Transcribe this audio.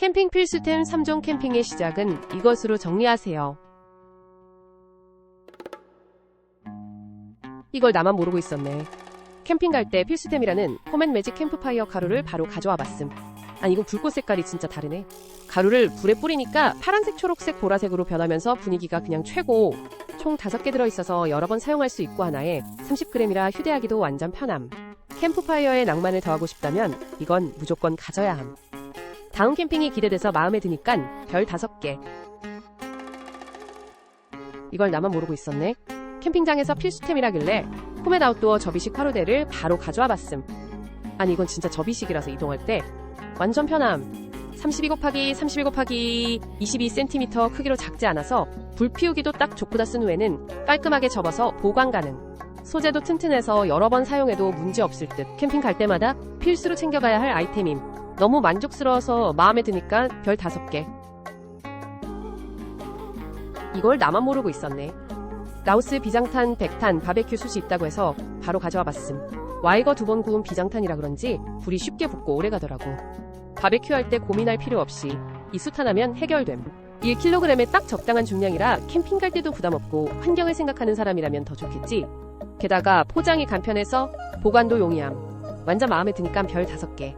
캠핑 필수템 3종 캠핑의 시작은 이것으로 정리하세요. 이걸 나만 모르고 있었네. 캠핑 갈 때 필수템이라는 홈앤 매직 캠프파이어 가루를 바로 가져와 봤음. 아니 이건 불꽃 색깔이 진짜 다르네. 가루를 불에 뿌리니까 파란색, 초록색, 보라색으로 변하면서 분위기가 그냥 최고. 총 5개 들어있어서 여러 번 사용할 수 있고 하나에 30g이라 휴대하기도 완전 편함. 캠프파이어의 낭만을 더하고 싶다면 이건 무조건 가져야 함. 다음 캠핑이 기대돼서 마음에 드니깐 별 5개. 이걸 나만 모르고 있었네. 캠핑장에서 필수템이라길래 홈앤 아웃도어 접이식 화로대를 바로 가져와 봤음. 아니 이건 진짜 접이식이라서 이동할 때 완전 편함. 32 곱하기 32 곱하기 22cm 크기로 작지 않아서 불 피우기도 딱 좋고 다 쓴 후에는 깔끔하게 접어서 보관 가능. 소재도 튼튼해서 여러 번 사용해도 문제 없을 듯 캠핑 갈 때마다 필수로 챙겨가야 할 아이템임. 너무 만족스러워서 마음에 드니까 별 5개. 이걸 나만 모르고 있었네. 라오스 비장탄, 백탄, 바베큐 숯이 있다고 해서 바로 가져와 봤음. 와이거 두 번 구운 비장탄이라 그런지 불이 쉽게 붙고 오래 가더라고. 바베큐 할 때 고민할 필요 없이 이숯 하나면 해결됨. 1kg에 딱 적당한 중량이라 캠핑 갈 때도 부담 없고 환경을 생각하는 사람이라면 더 좋겠지. 게다가 포장이 간편해서 보관도 용이함. 완전 마음에 드니까 별 5개.